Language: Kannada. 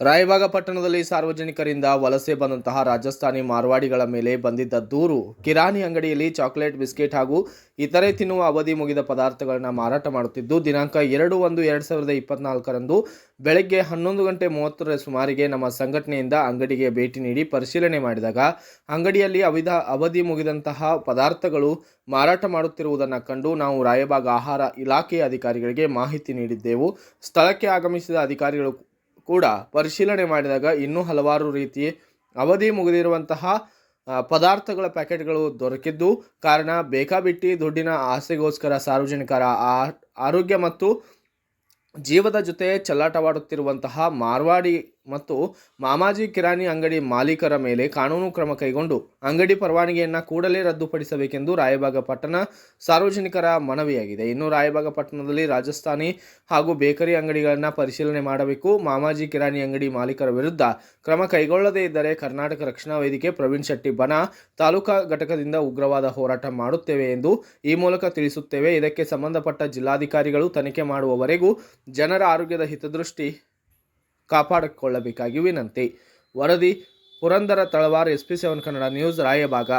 ರಾಯಬಾಗ ಪಟ್ಟಣದಲ್ಲಿ ಸಾರ್ವಜನಿಕರಿಂದ ವಲಸೆ ಬಂದಂತಹ ರಾಜಸ್ಥಾನಿ ಮಾರ್ವಾಡಿಗಳ ಮೇಲೆ ಬಂದಿದ್ದ ದೂರು, ಕಿರಾಣಿ ಅಂಗಡಿಯಲ್ಲಿ ಚಾಕೊಲೇಟ್, ಬಿಸ್ಕೆಟ್ ಹಾಗೂ ಇತರೆ ತಿನ್ನುವ ಅವಧಿ ಮುಗಿದ ಪದಾರ್ಥಗಳನ್ನು ಮಾರಾಟ ಮಾಡುತ್ತಿದ್ದು, ದಿನಾಂಕ ಎರಡು ಒಂದು ಎರಡು ಸಾವಿರದ ಇಪ್ಪತ್ನಾಲ್ಕರಂದು ಬೆಳಗ್ಗೆ ಹನ್ನೊಂದು ಗಂಟೆ ಮೂವತ್ತರ ಸುಮಾರಿಗೆ ನಮ್ಮ ಸಂಘಟನೆಯಿಂದ ಅಂಗಡಿಗೆ ಭೇಟಿ ನೀಡಿ ಪರಿಶೀಲನೆ ಮಾಡಿದಾಗ, ಅಂಗಡಿಯಲ್ಲಿ ಅವಿಧ ಅವಧಿ ಮುಗಿದಂತಹ ಪದಾರ್ಥಗಳು ಮಾರಾಟ ಮಾಡುತ್ತಿರುವುದನ್ನು ಕಂಡು ನಾವು ರಾಯಬಾಗ ಆಹಾರ ಇಲಾಖೆಯ ಅಧಿಕಾರಿಗಳಿಗೆ ಮಾಹಿತಿ ನೀಡಿದ್ದೆವು. ಸ್ಥಳಕ್ಕೆ ಆಗಮಿಸಿದ ಅಧಿಕಾರಿಗಳು ಕೂಡ ಪರಿಶೀಲನೆ ಮಾಡಿದಾಗ ಇನ್ನೂ ಹಲವಾರು ರೀತಿ ಅವಧಿ ಮುಗಿದಿರುವಂತಹ ಪದಾರ್ಥಗಳ ಪ್ಯಾಕೆಟ್ಗಳು ದೊರಕಿದ್ದು, ಕಾರಣ ಬೇಕಾಬಿಟ್ಟಿ ದುಡ್ಡಿನ ಆಸೆಗೋಸ್ಕರ ಸಾರ್ವಜನಿಕರ ಆರೋಗ್ಯ ಮತ್ತು ಜೀವದ ಜೊತೆ ಚೆಲ್ಲಾಟವಾಡುತ್ತಿರುವಂತಹ ಮಾರ್ವಾಡಿ ಮತ್ತು ಮಾಮಾಜಿ ಕಿರಾಣಿ ಅಂಗಡಿ ಮಾಲೀಕರ ಮೇಲೆ ಕಾನೂನು ಕ್ರಮ ಕೈಗೊಂಡು ಅಂಗಡಿ ಪರವಾನಗಿಯನ್ನು ಕೂಡಲೇ ರದ್ದುಪಡಿಸಬೇಕೆಂದು ರಾಯಭಾಗ ಪಟ್ಟಣ ಸಾರ್ವಜನಿಕರ ಮನವಿಯಾಗಿದೆ. ಇನ್ನು ರಾಯಭಾಗ ಪಟ್ಟಣದಲ್ಲಿ ರಾಜಸ್ಥಾನಿ ಹಾಗೂ ಬೇಕರಿ ಅಂಗಡಿಗಳನ್ನು ಪರಿಶೀಲನೆ ಮಾಡಬೇಕು. ಮಾಮಾಜಿ ಕಿರಾಣಿ ಅಂಗಡಿ ಮಾಲೀಕರ ವಿರುದ್ಧ ಕ್ರಮ ಕೈಗೊಳ್ಳದೇ ಇದ್ದರೆ ಕರ್ನಾಟಕ ರಕ್ಷಣಾ ವೇದಿಕೆ ಪ್ರವೀಣ್ ಶೆಟ್ಟಿ ಬನ ತಾಲೂಕಾ ಘಟಕದಿಂದ ಉಗ್ರವಾದ ಹೋರಾಟ ಮಾಡುತ್ತೇವೆ ಎಂದು ಈ ಮೂಲಕ ತಿಳಿಸುತ್ತೇವೆ. ಇದಕ್ಕೆ ಸಂಬಂಧಪಟ್ಟ ಜಿಲ್ಲಾಧಿಕಾರಿಗಳು ತನಿಖೆ ಮಾಡುವವರೆಗೂ ಜನರ ಆರೋಗ್ಯದ ಹಿತದೃಷ್ಟಿ ಕಾಪಾಡಿಕೊಳ್ಳಬೇಕಾಗಿ ವಿನಂತಿ. ವರದಿ Purandara Talawar S P seven Kannada news Raibag